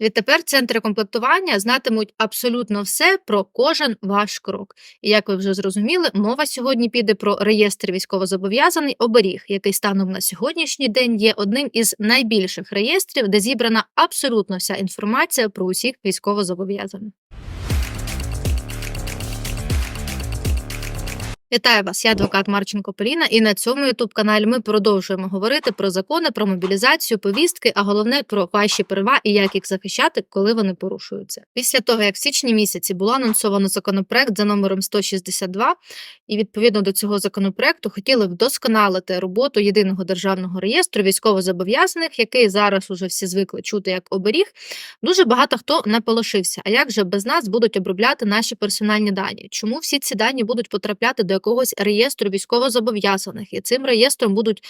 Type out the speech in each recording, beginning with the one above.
Відтепер центри комплектування знатимуть абсолютно все про кожен ваш крок. І як ви вже зрозуміли, мова сьогодні піде про реєстр військовозобов'язаний оберіг, який станом на сьогоднішній день є одним із найбільших реєстрів, де зібрана абсолютно вся інформація про усіх військовозобов'язаних. Вітаю вас, я адвокат Марченко Поліна, і на цьому youtube каналі ми продовжуємо говорити про закони, про мобілізацію, повістки, а головне про ваші права і як їх захищати, коли вони порушуються. Після того, як в січні місяці було анонсовано законопроект за номером 162, і відповідно до цього законопроекту хотіли вдосконалити роботу єдиного державного реєстру військовозобов'язаних, який зараз уже всі звикли чути як оберіг. Дуже багато хто не полишився. А як же без нас будуть обробляти наші персональні дані? Чому всі ці дані будуть потрапляти до якогось реєстру військовозобов'язаних, і цим реєстром будуть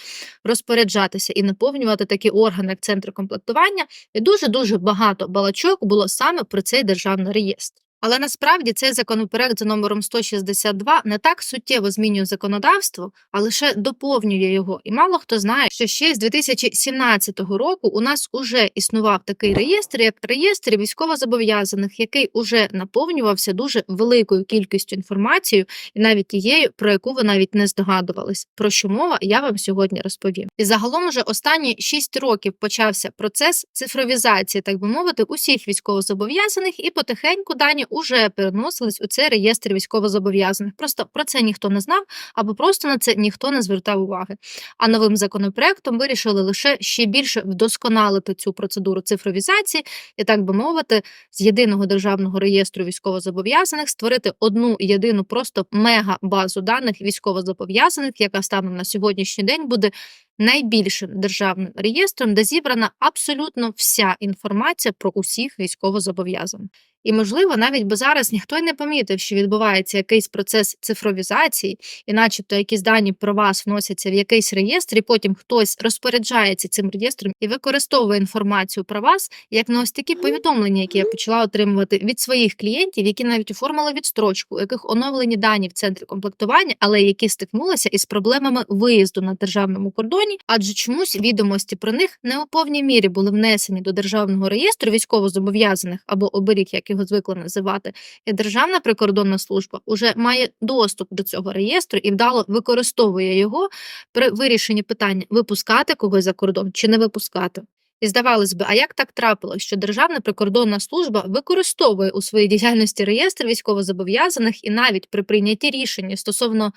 розпоряджатися і наповнювати такі органи, як центри комплектування. І дуже дуже багато балачок було саме про цей державний реєстр. Але насправді цей законопроект за номером 162 не так суттєво змінює законодавство, а лише доповнює його. І мало хто знає, що ще з 2017 року у нас уже існував такий реєстр, як реєстр військовозобов'язаних, який уже наповнювався дуже великою кількістю інформації, і навіть тією, про яку ви навіть не здогадувались. Про що мова я вам сьогодні розповім. І загалом уже останні 6 років почався процес цифровізації, так би мовити, усіх військовозобов'язаних, і потихеньку дані уже переносились у цей реєстр військовозобов'язаних. Просто про це ніхто не знав, або просто на це ніхто не звертав уваги. А новим законопроектом вирішили лише ще більше вдосконалити цю процедуру цифровізації і, так би мовити, з єдиного державного реєстру військовозобов'язаних створити одну єдину просто мега базу даних військовозобов'язаних, яка станом на сьогоднішній день буде найбільшим державним реєстром, де зібрана абсолютно вся інформація про усіх військовозобов'язаних. І, можливо, навіть би зараз ніхто й не помітив, що відбувається якийсь процес цифровізації, і, начебто, якісь дані про вас вносяться в якийсь реєстр, і потім хтось розпоряджається цим реєстром і використовує інформацію про вас, як на ось такі повідомлення, які я почала отримувати від своїх клієнтів, які навіть оформили відстрочку, у яких оновлені дані в центрі комплектування, але які стикнулися із проблемами виїзду на державному кордоні, адже чомусь відомості про них не у повній мірі були внесені до державного реєстру військовозобов'язаних або оберіг, як його звикли називати, і Державна прикордонна служба вже має доступ до цього реєстру і вдало використовує його при вирішенні питання випускати когось за кордон чи не випускати. І здавалось би, а як так трапилось, що Державна прикордонна служба використовує у своїй діяльності реєстр військовозобов'язаних і навіть при прийнятті рішення стосовно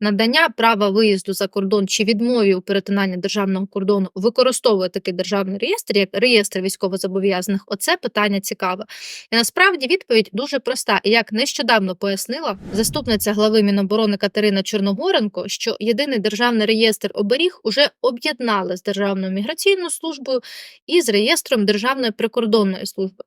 надання права виїзду за кордон чи відмові у перетинанні державного кордону використовує такий державний реєстр, як реєстр військовозобов'язаних, оце питання цікаве. І насправді відповідь дуже проста. І як нещодавно пояснила заступниця глави Міноборони Катерина Чорногоренко, що єдиний державний реєстр оберіг уже об'єднали з Державною міграційною службою і з реєстром Державної прикордонної служби.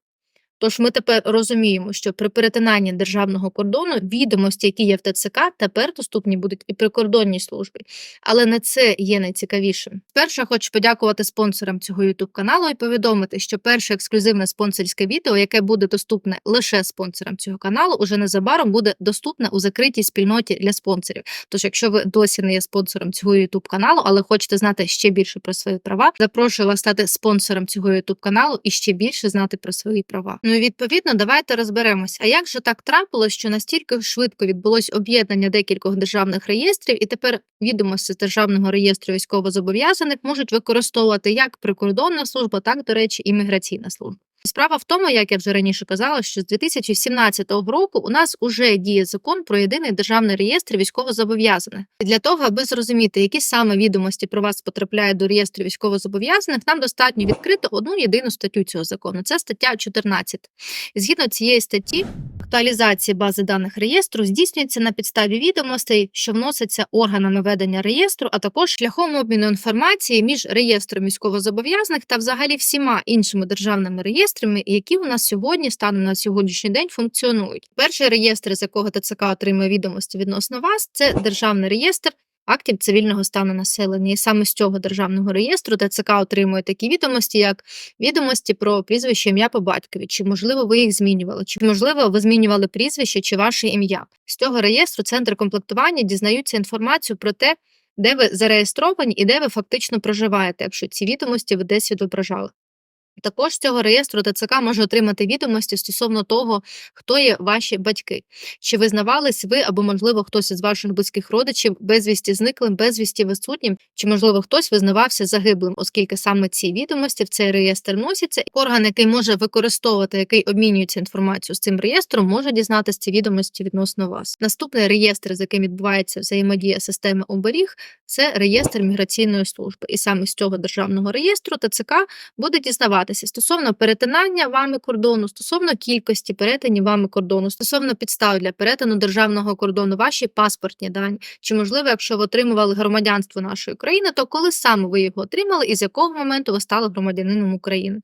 Тож ми тепер розуміємо, що при перетинанні державного кордону відомості, які є в ТЦК, тепер доступні будуть і прикордонній службі. Але не це є найцікавішим. Спершу хочу подякувати спонсорам цього youtube каналу і повідомити, що перше ексклюзивне спонсорське відео, яке буде доступне лише спонсорам цього каналу, уже незабаром буде доступне у закритій спільноті для спонсорів. Тож, якщо ви досі не є спонсором цього youtube каналу, але хочете знати ще більше про свої права, запрошую вас стати спонсором цього youtube каналу і ще більше знати про свої права. Ну відповідно, давайте розберемось. А як же так трапилось, що настільки швидко відбулось об'єднання декількох державних реєстрів, і тепер відомості з державного реєстру військовозобов'язаних можуть використовувати як прикордонна служба, так до речі, і міграційна служба. Справа в тому, як я вже раніше казала, що з 2017 року у нас уже діє закон про єдиний державний реєстр військовозобов'язаних. Для того, аби зрозуміти, які саме відомості про вас потрапляють до реєстру військовозобов'язаних, нам достатньо відкрити одну єдину статтю цього закону. Це стаття 14. І згідно цієї статті, актуалізація бази даних реєстру здійснюється на підставі відомостей, що вносяться органами ведення реєстру, а також шляхом обміну інформації між реєстром військовозобов'язаних та взагалі всіма іншими державними реєстрами, які у нас сьогодні станом на сьогоднішній день функціонують. Перший реєстр, з якого ТЦК отримує відомості відносно вас, це державний реєстр. Актів цивільного стану населення, і саме з цього державного реєстру ТЦК отримує такі відомості, як відомості про прізвище ім'я по батькові, чи можливо ви їх змінювали, чи можливо ви змінювали прізвище чи ваше ім'я. З цього реєстру центр комплектування дізнаються інформацію про те, де ви зареєстровані і де ви фактично проживаєте, якщо ці відомості ви десь відображали. Також з цього реєстру ТЦК може отримати відомості стосовно того, хто є ваші батьки, чи визнавались ви або, можливо, хтось із ваших близьких родичів безвісті зниклим, безвісті відсутнім, чи можливо хтось визнавався загиблим, оскільки саме ці відомості в цей реєстр носяться. Орган, який може використовувати, який обмінюється інформацією з цим реєстром, може дізнатися ці відомості відносно вас. Наступний реєстр, з яким відбувається взаємодія системи оберіг, це реєстр міграційної служби. І саме з цього державного реєстру ТЦК буде дізнаватися стосовно перетинання вами кордону, стосовно кількості перетинів вами кордону, стосовно підстав для перетину державного кордону, ваші паспортні дані. Чи можливо, якщо ви отримували громадянство нашої країни, то коли саме ви його отримали і з якого моменту ви стали громадянином України?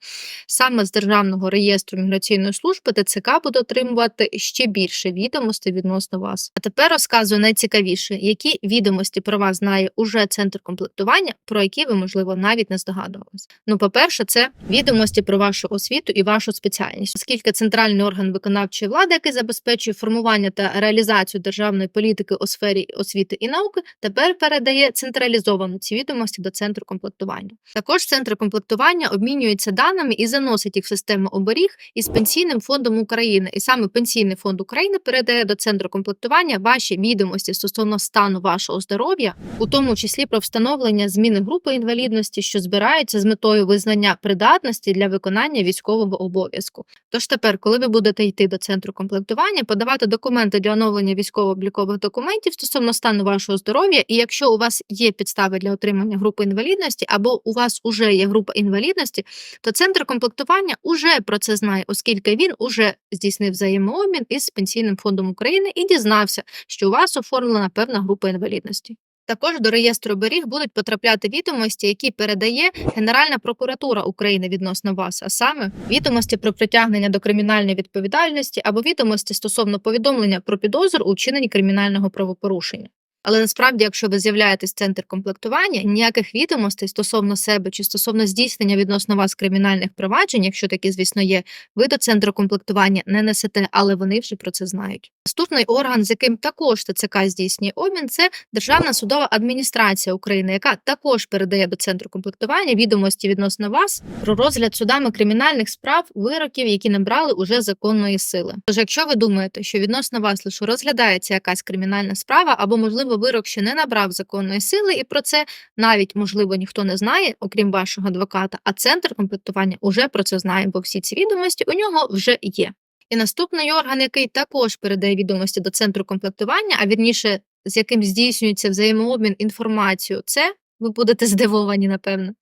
Саме з державного реєстру міграційної служби ТЦК буде отримувати ще більше відомостей відносно вас. А тепер розказую найцікавіше, які відомості про вас знає уже центр комплектування, про які ви можливо навіть не здогадувалися. Ну, по-перше, це відомості про вашу освіту і вашу спеціальність, оскільки центральний орган виконавчої влади, який забезпечує формування та реалізацію державної політики у сфері освіти і науки, тепер передає централізовано ці відомості до центру комплектування. Також центр комплектування обмінюється даними і заносить їх в систему оберіг із пенсійним фондом України. І саме пенсійний фонд України передає до центру комплектування ваші відомості стосовно стану вашого здоров'я, у тому числі про встановлення зміни групи інвалідності, що збираються з метою визнання придатності для виконання військового обов'язку. Тож тепер, коли ви будете йти до центру комплектування, подавати документи для оновлення військово-облікових документів стосовно стану вашого здоров'я, і якщо у вас є підстави для отримання групи інвалідності, або у вас уже є група інвалідності, то центр комплектування уже про це знає, оскільки він уже здійснив взаємообмін із пенсійним фондом України і дізнався, що у вас оформлена певна група інвалідності. Також до реєстру беріг будуть потрапляти відомості, які передає Генеральна прокуратура України відносно вас, а саме відомості про притягнення до кримінальної відповідальності або відомості стосовно повідомлення про підозру у вчиненні кримінального правопорушення. Але насправді, якщо ви з'являєтесь центр комплектування, ніяких відомостей стосовно себе чи стосовно здійснення відносно вас кримінальних проваджень, якщо такі, звісно, є, ви до центру комплектування не несете, але вони вже про це знають. Наступний орган, з яким також ТЦК здійснює обмін, це Державна судова адміністрація України, яка також передає до центру комплектування відомості відносно вас про розгляд судами кримінальних справ, вироків, які набрали уже законної сили. Тож, якщо ви думаєте, що відносно вас лише розглядається якась кримінальна справа, або можливо вирок ще не набрав законної сили, і про це навіть можливо ніхто не знає, окрім вашого адвоката. А центр комплектування уже про це знає, бо всі ці відомості у нього вже є. І наступний орган, який також передає відомості до центру комплектування, а вірніше, з яким здійснюється взаємообмін інформацією, це ви будете здивовані, напевно.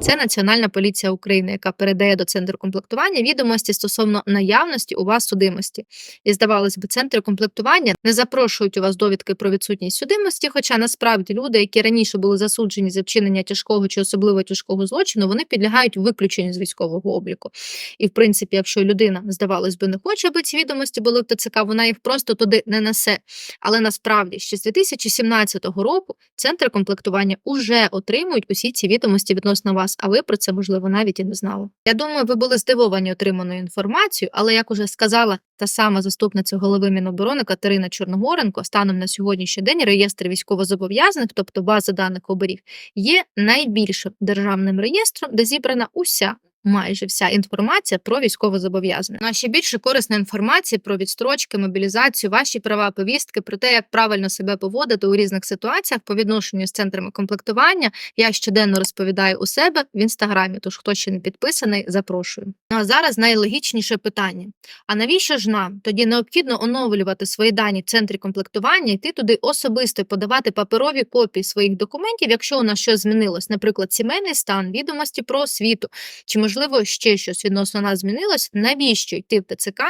Це Національна поліція України, яка передає до центру комплектування відомості стосовно наявності у вас судимості. І здавалось би, центри комплектування не запрошують у вас довідки про відсутність судимості, хоча насправді люди, які раніше були засуджені за вчинення тяжкого чи особливо тяжкого злочину, вони підлягають виключенню з військового обліку. І в принципі, якщо людина, здавалось би, не хоче, аби ці відомості були в ТЦК, вона їх просто туди не несе. Але насправді ще з 2017 року центри комплектування уже отримують усі ці відомості відносно вас, а ви про це можливо навіть і не знали. Я думаю, ви були здивовані отриманою інформацією, але як уже сказала та сама заступниця голови Міноборони Катерина Чорногоренко, станом на сьогоднішній день реєстр військовозобов'язаних, тобто база даних оберіг, є найбільшим державним реєстром, де зібрана уся майже вся інформація про військовозобов'язаних. Ну, а ще більше корисна інформація про відстрочки, мобілізацію, ваші права, повістки, про те, як правильно себе поводити у різних ситуаціях по відношенню з центрами комплектування. Я щоденно розповідаю у себе в інстаграмі. Тож, хто ще не підписаний, запрошую. Ну а зараз найлогічніше питання: а навіщо ж нам тоді необхідно оновлювати свої дані в центрі комплектування, йти туди особисто подавати паперові копії своїх документів, якщо у нас щось змінилось, наприклад, сімейний стан, відомості про освіту, чи можливо ще щось відносно нас змінилось, навіщо йти в ТЦК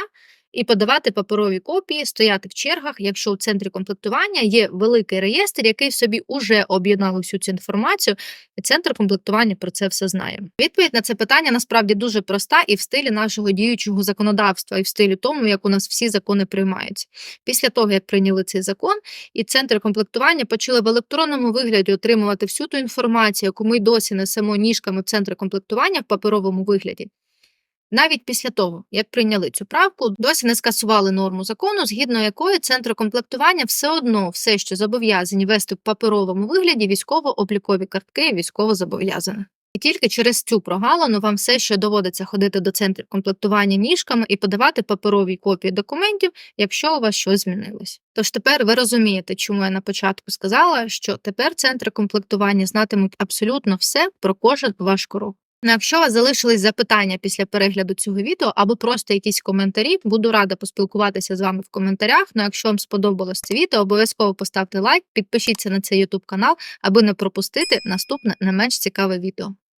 і подавати паперові копії, стояти в чергах, якщо у центрі комплектування є великий реєстр, який в собі уже об'єднав усю цю інформацію, і центр комплектування про це все знає. Відповідь на це питання насправді дуже проста і в стилі нашого діючого законодавства, і в стилі тому, як у нас всі закони приймаються. Після того, як прийняли цей закон, і центр комплектування почали в електронному вигляді отримувати всю ту інформацію, яку ми досі несемо ніжками в центр комплектування в паперовому вигляді. Навіть після того, як прийняли цю правку, досі не скасували норму закону, згідно якої центри комплектування все одно все ще зобов'язані вести в паперовому вигляді військово-облікові картки військовозобов'язаних. І тільки через цю прогалину вам все ще доводиться ходити до центрів комплектування ніжками і подавати паперові копії документів, якщо у вас щось змінилось. Тож тепер ви розумієте, чому я на початку сказала, що тепер центри комплектування знатимуть абсолютно все про кожен ваш крок. Ну, якщо у вас залишились запитання після перегляду цього відео або просто якісь коментарі, буду рада поспілкуватися з вами в коментарях. Ну, якщо вам сподобалось це відео, обов'язково поставте лайк, підпишіться на цей YouTube канал, аби не пропустити наступне не менш цікаве відео.